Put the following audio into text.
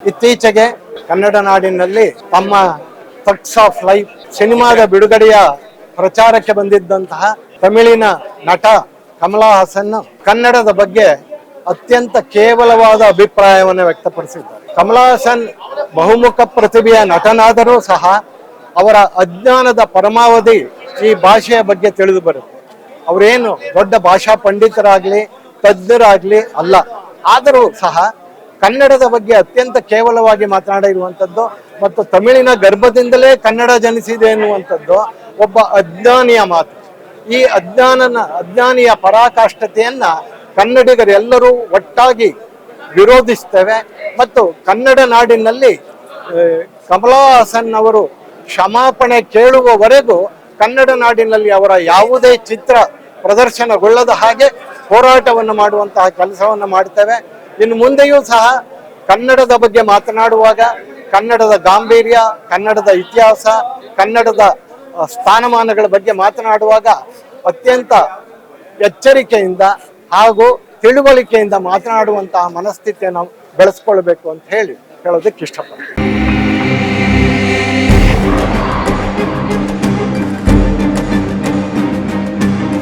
ಇತ್ತೀಚೆಗೆ ಕನ್ನಡ ನಾಡಿನಲ್ಲಿ ತಮ್ಮ ಥಟ್ಸ್ ಆಫ್ ಲೈಫ್ ಸಿನಿಮಾದ ಬಿಡುಗಡೆಯ ಪ್ರಚಾರಕ್ಕೆ ಬಂದಿದ್ದಂತಹ ತಮಿಳಿನ ನಟ ಕಮಲಾ ಹಾಸನ್ ಕನ್ನಡದ ಬಗ್ಗೆ ಅತ್ಯಂತ ಕೇವಲವಾದ ಅಭಿಪ್ರಾಯವನ್ನು ವ್ಯಕ್ತಪಡಿಸಿದ್ದಾರೆ. ಕಮಲಾ ಹಾಸನ್ ಬಹುಮುಖ ಪ್ರತಿಭೆಯ ನಟನಾದರೂ ಸಹ ಅವರ ಅಜ್ಞಾನದ ಪರಮಾವಧಿ ಈ ಭಾಷೆಯ ಬಗ್ಗೆ ತಿಳಿದು ಬರುತ್ತೆ. ಅವರೇನು ದೊಡ್ಡ ಭಾಷಾ ಪಂಡಿತರಾಗ್ಲಿ, ತಜ್ಞರಾಗಲಿ ಅಲ್ಲ. ಆದರೂ ಸಹ ಕನ್ನಡದ ಬಗ್ಗೆ ಅತ್ಯಂತ ಕೇವಲವಾಗಿ ಮಾತನಾಡಿರುವಂಥದ್ದು ಮತ್ತು ತಮಿಳಿನ ಗರ್ಭದಿಂದಲೇ ಕನ್ನಡ ಜನಿಸಿದೆ ಎನ್ನುವಂಥದ್ದು ಒಬ್ಬ ಅಜ್ಞಾನಿಯ ಮಾತು. ಈ ಅಜ್ಞಾನನ, ಅಜ್ಞಾನಿಯ ಪರಾಕಾಷ್ಠತೆಯನ್ನ ಕನ್ನಡಿಗರೆಲ್ಲರೂ ಒಟ್ಟಾಗಿ ವಿರೋಧಿಸ್ತೇವೆ ಮತ್ತು ಕನ್ನಡ ನಾಡಿನಲ್ಲಿ ಕಮಲಾ ಹಾಸನ್ ಅವರು ಕ್ಷಮಾಪಣೆ ಕೇಳುವವರೆಗೂ ಕನ್ನಡ ನಾಡಿನಲ್ಲಿ ಅವರ ಯಾವುದೇ ಚಿತ್ರ ಪ್ರದರ್ಶನಗೊಳ್ಳದ ಹಾಗೆ ಹೋರಾಟವನ್ನು ಮಾಡುವಂತಹ ಕೆಲಸವನ್ನು ಮಾಡ್ತೇವೆ. ಇನ್ನು ಮುಂದೆಯೂ ಸಹ ಕನ್ನಡದ ಬಗ್ಗೆ ಮಾತನಾಡುವಾಗ ಕನ್ನಡದ ಗಾಂಭೀರ್ಯ, ಕನ್ನಡದ ಇತಿಹಾಸ, ಕನ್ನಡದ ಸ್ಥಾನಮಾನಗಳ ಬಗ್ಗೆ ಮಾತನಾಡುವಾಗ ಅತ್ಯಂತ ಎಚ್ಚರಿಕೆಯಿಂದ ಹಾಗೂ ತಿಳುವಳಿಕೆಯಿಂದ ಮಾತನಾಡುವಂತಹ ಮನಸ್ಥಿತಿಯನ್ನು ಬೆಳೆಸ್ಕೊಳ್ಬೇಕು ಅಂತ ಹೇಳಿ ಹೇಳೋದಕ್ಕೆ ಇಷ್ಟಪಡ್ತೀನಿ.